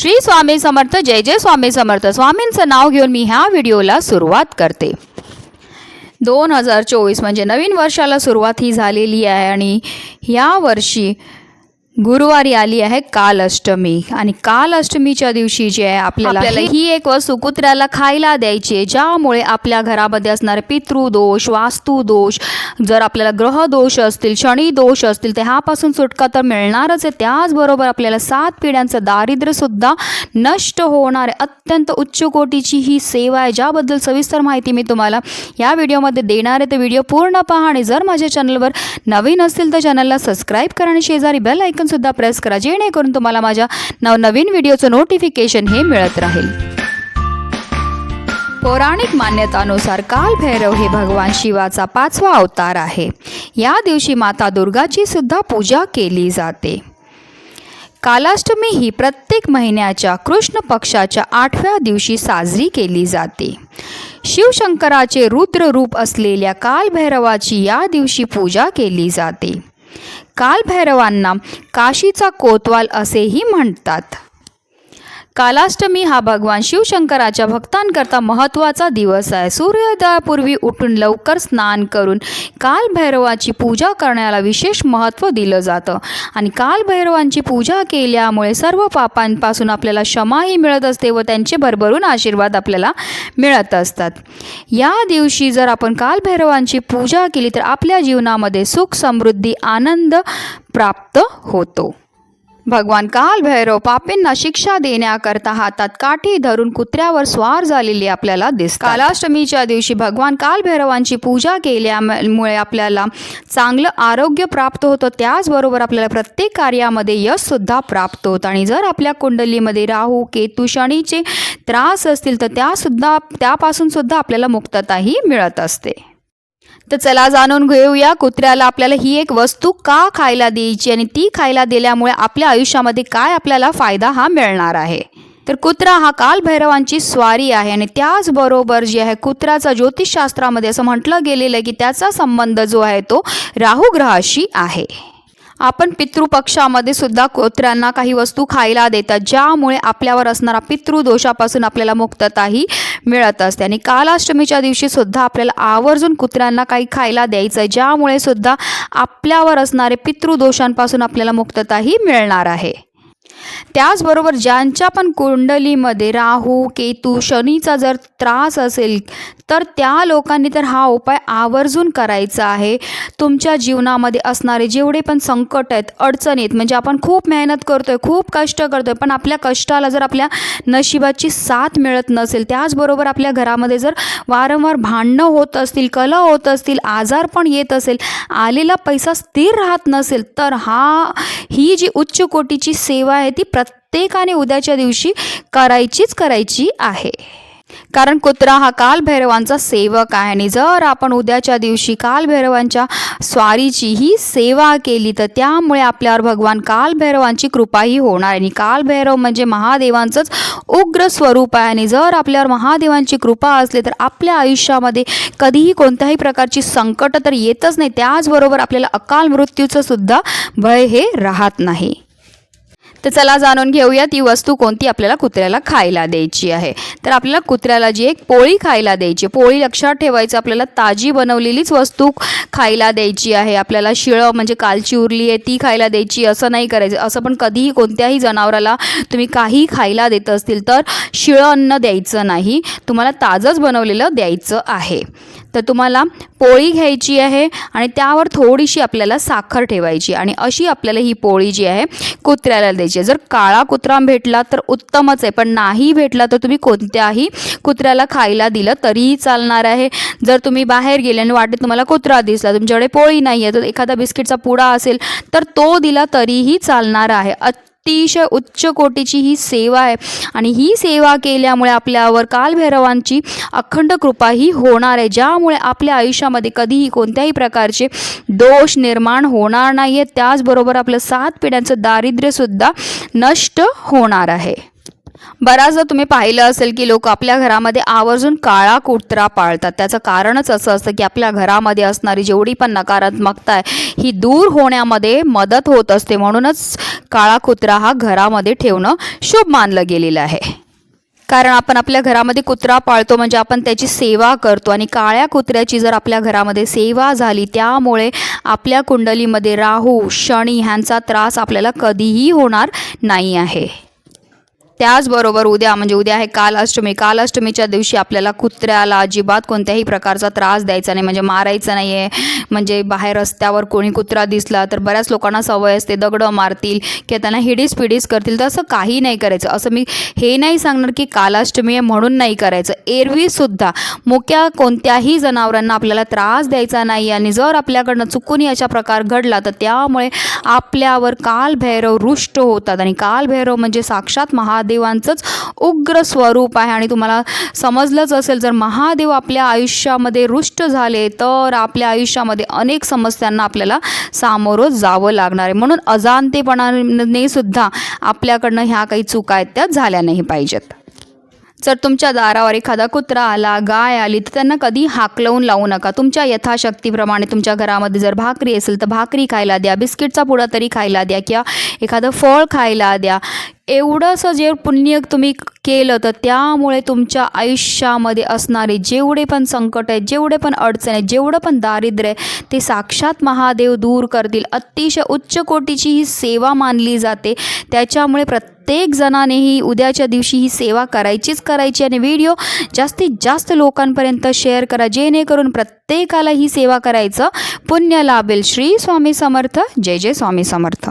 श्री स्वामी समर्थ जय जय स्वामी समर्थ. स्वामींचं नाव घेऊन मी ह्या व्हिडिओला सुरुवात करते. दोन हजार चोवीस म्हणजे नवीन वर्षाला सुरुवात ही झालेली आहे आणि ह्या वर्षी गुरुवारी आली आहे काल अष्टमी आणि काल अष्टमीच्या दिवशी जे आहे आपल्याला ही एक वस्तू कुत्र्याला खायला द्यायची आहे ज्यामुळे आपल्या घरामध्ये असणारे पितृदोष वास्तुदोष जर आपल्याला ग्रहदोष असतील शनी दोष असतील तर ह्यापासून सुटका तर मिळणारच आहे. त्याचबरोबर आपल्याला सात पिढ्यांचं दारिद्र्यसुद्धा नष्ट होणार अत्यंत उच्च कोटीची ही सेवा आहे ज्याबद्दल सविस्तर माहिती मी तुम्हाला या व्हिडिओमध्ये देणार आहे. ते व्हिडिओ पूर्ण पहा आणि जर माझ्या चॅनलवर नवीन असतील तर चॅनलला सबस्क्राईब करा आणि शेजारी बेल सुद्धा प्रेस करा जेणेकरून तुम्हाला माझ्या नवनवीन व्हिडिओचं नोटिफिकेशन हे मिळत राहील. पौराणिक मान्यतानुसार कालभैरव हे भगवान शिवाचा पाचवा अवतार आहे. या दिवशी माता दुर्गाची सुद्धा पूजा केली जाते. कालाष्टमी ही प्रत्येक महिन्याच्या कृष्ण पक्षाच्या आठव्या दिवशी साजरी केली जाते. शिवशंकराचे रुद्र रूप असलेल्या कालभैरवाची या दिवशी पूजा केली जाते. कालभैरवांना काशीचा कोतवाल असेही म्हणतात. कालाष्टमी हा भगवान शिवशंकराच्या भक्तांकरता महत्त्वाचा दिवस आहे. सूर्योदयापूर्वी उठून लवकर स्नान करून कालभैरवाची पूजा करण्याला विशेष महत्त्व दिलं जातं. आणि कालभैरवांची पूजा केल्यामुळे सर्व पापांपासून आपल्याला क्षमाही मिळत असते व त्यांचे भरभरून आशीर्वाद आपल्याला मिळत असतात. या दिवशी जर आपण कालभैरवांची पूजा केली तर आपल्या जीवनामध्ये सुख समृद्धी आनंद प्राप्त होतो. भगवान काल भैरव पापींना शिक्षा देण्याकरता हातात काठी धरून कुत्र्यावर स्वार झालेली आपल्याला दिस कालाष्टमीच्या दिवशी भगवान काल भैरवांची पूजा केल्यामुळे आपल्याला चांगलं आरोग्य प्राप्त होतं. त्याचबरोबर आपल्याला प्रत्येक कार्यामध्ये यशसुद्धा प्राप्त होतं. आणि जर आपल्या कुंडलीमध्ये राहू केतू शनीचे त्रास असतील तर त्यासुद्धा त्यापासून सुद्धा आपल्याला मुक्तताही मिळत असते. तर चला जाणून घेऊया कुत्र्याला आपल्याला ही एक वस्तू का खायला द्यायची आणि ती खायला दिल्यामुळे आपल्या आयुष्यामध्ये काय आपल्याला फायदा हा मिळणार आहे? तर कुत्रा हा कालभैरवांची स्वारी आहे आणि त्याचबरोबर जे आहे कुत्र्याचा ज्योतिषशास्त्रामध्ये असं म्हटलं गेलेलं आहे की त्याचा संबंध जो आहे तो राहू ग्रहाशी आहे. आपण पितृपक्षामध्ये सुद्धा कुत्र्यांना काही वस्तू खायला देतात ज्यामुळे आपल्यावर असणारा पितृदोषापासून आपल्याला मुक्तताही मिळत असते. आणि कालाष्टमीच्या दिवशी सुद्धा आपल्याला आवर्जून कुत्र्यांना काही खायला द्यायचं आहे ज्यामुळे सुद्धा आपल्यावर असणारे पितृदोषांपासून आपल्याला मुक्तताही मिळणार आहे. त्याचबरोबर ज्यांच्या पण कुंडलीमध्ये राहू केतू शनीचा जर त्रास असेल तर त्या लोकांनी तर हा उपाय आवर्जून करायचा आहे. तुमच्या जीवनामध्ये असणारे जेवढे पण संकट आहेत अडचणी आहेत म्हणजे आपण खूप मेहनत करतोय खूप कष्ट करतोय पण आपल्या कष्टाला जर आपल्या नशिबाची साथ मिळत नसेल त्याचबरोबर आपल्या घरामध्ये जर वारंवार भांडणं होत असतील कला होत असतील आजार पण येत असेल आलेला पैसा स्थिर राहत नसेल तर हा ही जी उच्च कोटीची सेवा आहे ती प्रत्येकाने उद्याच्या दिवशी करायचीच करायची आहे. कारण कुत्रा हा कालभैरवांचा सेवक आहे आणि जर आपण उद्याच्या दिवशी कालभैरवांच्या स्वारीची ही सेवा केली तर त्यामुळे आपल्यावर भगवान कालभैरवांची कृपाही होणार आणि कालभैरव म्हणजे महादेवांचंच उग्र स्वरूप आहे आणि जर आपल्यावर महादेवांची कृपा असली तर आपल्या आयुष्यामध्ये कधीही कोणत्याही प्रकारची संकट तर येतच नाही. त्याचबरोबर आपल्याला अकाल मृत्यूचं सुद्धा भय हे राहत नाही. तर चला जाणून घेऊया ती वस्तू कोणती आपल्याला कुत्र्याला खायला द्यायची आहे. तर आपल्याला कुत्र्याला जी एक पोळी खायला द्यायची पोळी लक्षात ठेवायचं आपल्याला ताजी बनवलेलीच वस्तू खायला द्यायची आहे. आपल्याला शिळं म्हणजे कालची उरली आहे ती खायला द्यायची असं नाही करायचं. असं पण कधीही कोणत्याही जनावराला तुम्ही काही खायला देत असतील तर शिळं अन्न द्यायचं नाही. तुम्हाला ताजंच बनवलेलं द्यायचं आहे. तर तुम्हाला पोळी घ्यायची आहे आणि त्यावर थोडीशी आपल्याला साखर ठेवायची आणि अशी आपल्याला ही पोळी जी आहे कुत्र्याला द्यायची पाहिजे. जर काळा कुत्रा भेटला तर उत्तमच आहे पण नाही भेटला तर तुम्ही कोणत्याही कुत्र्याला खायला दिलं तरीही चालणार आहे. जर तुम्ही बाहेर गेले आणि वाटेत तुम्हाला कुत्रा दिसला तुमच्याकडे पोळी नाही आहे तर एखादा बिस्किटचा पुडा असेल तर तो दिला तरीही चालणार आहे. अतिशय उच्च कोटीची ही सेवा आहे. आणि ही सेवा केल्यामुळे आपल्यावर कालभैरवांची अखंड कृपा ही होणार आहे. ज्यामुळे आपल्या आयुष्यामध्ये कधीही कोणत्याही प्रकारचे दोष निर्माण होणार नाही आहे त्याचबरोबर आपलं सात पिढ्यांचं दारिद्र्यसुद्धा नष्ट होणार आहे. बऱ्याचदा तुम्ही पाहिलं असेल की लोक आपल्या घरामध्ये आवर्जून काळा कुत्रा पाळतात. त्याचं कारणच असं असतं की आपल्या घरामध्ये असणारी जेवढी पण नकारात्मकता आहे ही दूर होण्यामध्ये मदत होत असते. म्हणूनच काळा कुत्रा हा घरामध्ये ठेवणं शुभ मानलं गेलेलं आहे. कारण आपण आपल्या घरामध्ये कुत्रा पाळतो म्हणजे आपण त्याची सेवा करतो आणि काळ्या कुत्र्याची जर आपल्या घरामध्ये सेवा झाली त्यामुळे आपल्या कुंडलीमध्ये राहू शनी ह्यांचा त्रास आपल्याला कधीही होणार नाही आहे. त्याचबरोबर उद्या म्हणजे उद्या आहे काल अष्टमी काल अष्टमीच्या दिवशी आपल्याला कुत्र्याला अजिबात कोणत्याही प्रकारचा त्रास द्यायचा नाही. म्हणजे मारायचा नाही आहे म्हणजे बाहेर रस्त्यावर कोणी कुत्रा दिसला तर बऱ्याच लोकांना सवय असते दगडं मारतील किंवा त्यांना हिडीस पिडीस करतील. तर असं काही नाही करायचं. असं मी हे नाही सांगणार की कालाष्टमी आहे म्हणून नाही करायचं. एरवीसुद्धा मोक्या कोणत्याही जनावरांना आपल्याला त्रास द्यायचा नाही. आणि जर आपल्याकडनं चुकून अशा प्रकार घडला तर त्यामुळे आपल्यावर कालभैरव रुष्ट होतात. आणि कालभैरव म्हणजे साक्षात महादेवांचंच उग्र स्वरूप आहे. आणि तुम्हाला समजलंच असेल जर महादेव आपल्या आयुष्यामध्ये रुष्ट झाले तर आपल्या आयुष्यामध्ये अनेक समस्यांना आपल्याला सामोरं जावं लागणार आहे. म्हणून अजाणतेपणाने सुद्धा आपल्याकडनं ह्या काही चुका आहेत त्या झाल्या नाही पाहिजेत. जर तुमच्या दारावर एखादा कुत्रा आला गाय आली तर त्यांना कधी हाकलवून लावू नका. तुमच्या यथाशक्तीप्रमाणे तुमच्या घरामध्ये जर भाकरी असेल तर भाकरी खायला द्या बिस्किटचा पुडा तरी खायला द्या किंवा एखादं फळ खायला द्या. एवढंसं जे पुण्य तुम्ही केलं तर त्यामुळे तुमच्या आयुष्यामध्ये असणारे जेवढे पण संकट आहेत जेवढे पण अडचण आहेत जेवढं पण दारिद्र्य आहे ते साक्षात महादेव दूर करतील. अतिशय उच्च कोटीची ही सेवा मानली जाते. त्याच्यामुळे प्रत्येक जणाने उद्याच्या दिवशी ही सेवा करायचीच करायची. आणि व्हिडिओ जास्तीत जास्त लोकांपर्यंत शेअर करा जेणेकरून प्रत्येकाला ही सेवा करायचं पुण्य लाभेल. श्री स्वामी समर्थ. जय जय स्वामी समर्थ.